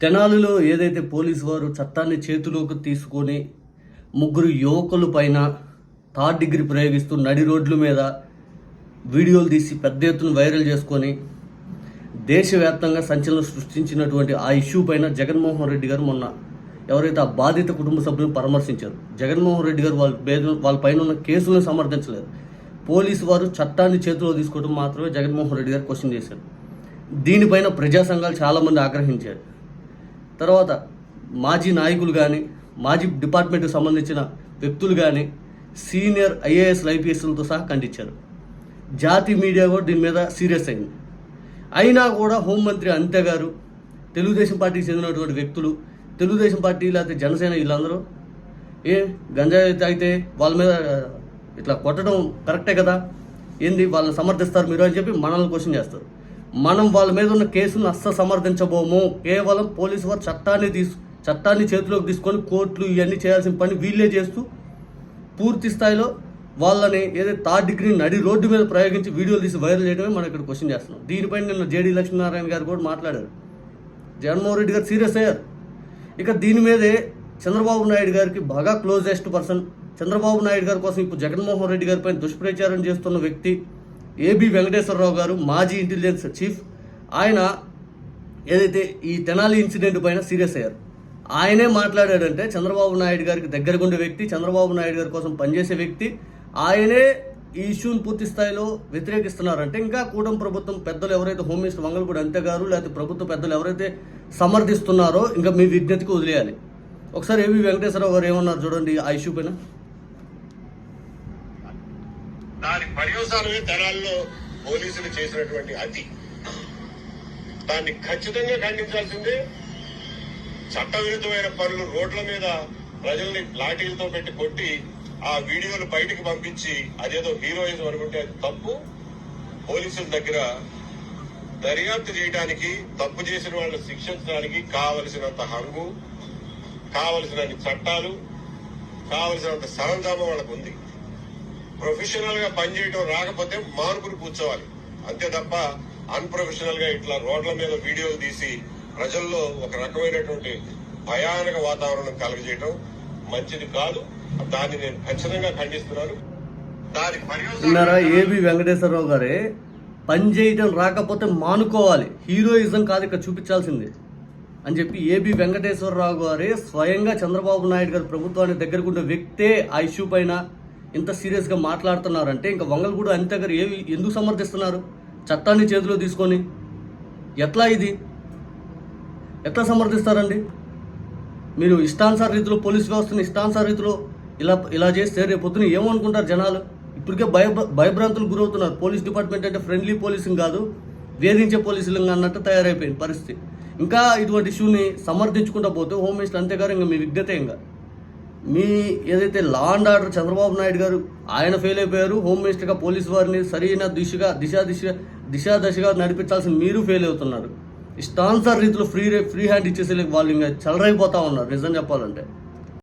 తెనాలిలో ఏదైతే పోలీసు వారు చట్టాన్ని చేతిలోకి తీసుకొని ముగ్గురు యువకుల పైన థర్డ్ డిగ్రీ ప్రయోగిస్తూ నడి రోడ్ల మీద వీడియోలు తీసి పెద్ద ఎత్తున వైరల్ చేసుకొని దేశవ్యాప్తంగా సంచలనం సృష్టించినటువంటి ఆ ఇష్యూ పైన జగన్మోహన్ రెడ్డి గారు మొన్న ఎవరైతే ఆ బాధిత కుటుంబ సభ్యులను పరామర్శించారు. జగన్మోహన్ రెడ్డి గారు వాళ్ళ పేద వాళ్ళ పైన ఉన్న కేసులను సమర్థించలేదు. పోలీసు వారు చట్టాన్ని చేతిలో తీసుకోవడం మాత్రమే జగన్మోహన్ రెడ్డి గారు క్వశ్చన్ చేశారు. దీనిపైన ప్రజా సంఘాలు చాలామంది ఆగ్రహించారు. తర్వాత మాజీ నాయకులు కానీ మాజీ డిపార్ట్మెంట్కి సంబంధించిన వ్యక్తులు కానీ సీనియర్ ఐఏఎస్ ఐపీఎస్లతో సహా ఖండించారు. జాతి మీడియా కూడా దీని మీద సీరియస్ అయింది. అయినా కూడా హోంమంత్రి అంతే గారు తెలుగుదేశం పార్టీకి చెందినటువంటి వ్యక్తులు తెలుగుదేశం పార్టీ లేకపోతే జనసేన వీళ్ళందరూ ఏ గంజాయి తాగితే వాళ్ళ మీద ఇట్లా కొట్టడం కరెక్టే కదా? ఏంది వాళ్ళని సమర్థిస్తారు మీరు అని చెప్పి మనల్ని క్వశ్చన్ చేస్తారు. మనం వాళ్ళ మీద ఉన్న కేసును అస్సలు సమర్థించబోము. కేవలం పోలీసు వారు చట్టాన్ని తీసు చట్టాన్ని చేతిలోకి తీసుకొని కోర్టులు ఇవన్నీ చేయాల్సిన పని వీళ్ళే చేస్తూ పూర్తి స్థాయిలో వాళ్ళని ఏదైతే థర్డ్ డిగ్రీ నడి రోడ్డు మీద ప్రయోగించి వీడియోలు తీసి వైరల్ చేయడమే మనం ఇక్కడ క్వశ్చన్ చేస్తున్నాం. దీనిపైన నిన్న జేడీ లక్ష్మీనారాయణ గారు కూడా మాట్లాడారు. జగన్మోహన్ రెడ్డి గారు సీరియస్ అయ్యారు. ఇక దీని మీదే చంద్రబాబు నాయుడు గారికి బాగా క్లోజెస్ట్ పర్సన్. చంద్రబాబు నాయుడు గారి కోసం ఇప్పుడు జగన్మోహన్ రెడ్డి గారిపై దుష్ప్రచారం చేస్తున్న వ్యక్తి ఏబి వెంకటేశ్వరరావు గారు మాజీ ఇంటెలిజెన్స్ చీఫ్. ఆయన ఏదైతే ఈ తెనాలి ఇన్సిడెంట్ పైన సీరియస్ అయ్యారు. ఆయనే మాట్లాడాడంటే చంద్రబాబు నాయుడు గారికి దగ్గరగా ఉండే వ్యక్తి చంద్రబాబు నాయుడు గారి కోసం పనిచేసే వ్యక్తి. ఆయనే ఈ ఇష్యూని పూర్తి స్థాయిలో వ్యతిరేకిస్తున్నారంటే ఇంకా కూటమి ప్రభుత్వం పెద్దలు ఎవరైతే హోమ్ మినిస్టర్ మంగళపూడి అంతే గారు లేకపోతే ప్రభుత్వ పెద్దలు ఎవరైతే సమర్థిస్తున్నారో ఇంకా మీ విజ్ఞతకి వదిలేయాలి. ఒకసారి ఏవి వెంకటేశ్వరరావు గారు ఏమన్నారు చూడండి ఆ ఇష్యూ పైన? దాని పర్యవసానమే తెనాల్లో పోలీసులు చేసినటువంటి అతి. దాన్ని ఖచ్చితంగా ఖండించాల్సిందే చట్టవిరుద్ధమైన పనులు రోడ్ల మీద ప్రజల్ని లాఠీలతో పెట్టి కొట్టి ఆ వీడియోలు బయటికి పంపించి అదేదో హీరోయిజం అనుకుంటే అది తప్పు. పోలీసుల దగ్గర దర్యాప్తు చేయడానికి తప్పు చేసిన వాళ్ళని శిక్షించడానికి కావలసినంత హంగు కావలసినన్ని చట్టాలు కావలసినంత సరంజామం వాళ్ళకు ఉంది ప్రొఫెషనల్గా పనిచేయడం రాకపోతే మానుకుని కూర్చోవాలి. అంతే తప్ప అన్ప్రొఫెషనల్గా ఇట్లా రోడ్ల మీద వీడియోలు తీసి ప్రజల్లో ఒక రకమైనటువంటి భయానక వాతావరణం కలుగజేయడం మంచిది కాదు. దాన్ని నేను ఖచ్చితంగా ఖండిస్తున్నాను. విన్నారా ఏబి వెంకటేశ్వరరావు గారే? పని చేయటం రాకపోతే మానుకోవాలి. హీరోయిజం కాదు ఇక్కడ చూపించాల్సింది అని చెప్పి ఏబి వెంకటేశ్వరరావు గారే స్వయంగా చంద్రబాబు నాయుడు గారి ప్రభుత్వానికి దగ్గరకుండే వ్యక్తే ఆ ఇష్యూ పైన ఇంత సీరియస్గా మాట్లాడుతున్నారంటే ఇంకా వంగలగూడ అంతే గారు ఏవి ఎందుకు సమర్థిస్తున్నారు? చట్టాన్ని చేతిలో తీసుకొని ఎట్లా ఇది? ఎట్లా సమర్థిస్తారండి? మీరు ఇష్టానుసార రీతిలో పోలీస్ వ్యవస్థను ఇష్టానుసార రీతిలో ఇలా ఇలా చేస్తే రేపు పొద్దున ఏమనుకుంటారు జనాలు? ఇప్పటికే భయ భయభ్రాంతులు గురవుతున్నారు. పోలీస్ డిపార్ట్మెంట్ అంటే ఫ్రెండ్లీ పోలీసింగ్ కాదు వేధించే పోలీసులు అన్నట్టు తయారైపోయింది పరిస్థితి. ఇంకా ఇటువంటి ఇష్యూని సమర్థించుకుంటూ పోతే హోమ్ మినిస్టర్ అంతేగారు ఇంకా మీ విజ్ఞత ఇంకా. మీ ఏదైతే law and order Chandrababu Naidu garu ఆయన ఫెయిల్ అయిపోయారు హోమ్ మినిస్టర్గా పోలీస్ వారిని సరైన దిశగా దిశా దిశ దిశా దశగా నడిపించాల్సిన మీరు ఫెయిల్ అవుతున్నారు. ఇష్టానుసార రీతిలో ఫ్రీ ఫ్రీ హ్యాండ్ ఇచ్చేసే వాళ్ళు ఇంకా చలరైపోతా ఉన్నారు నిజం చెప్పాలంటే.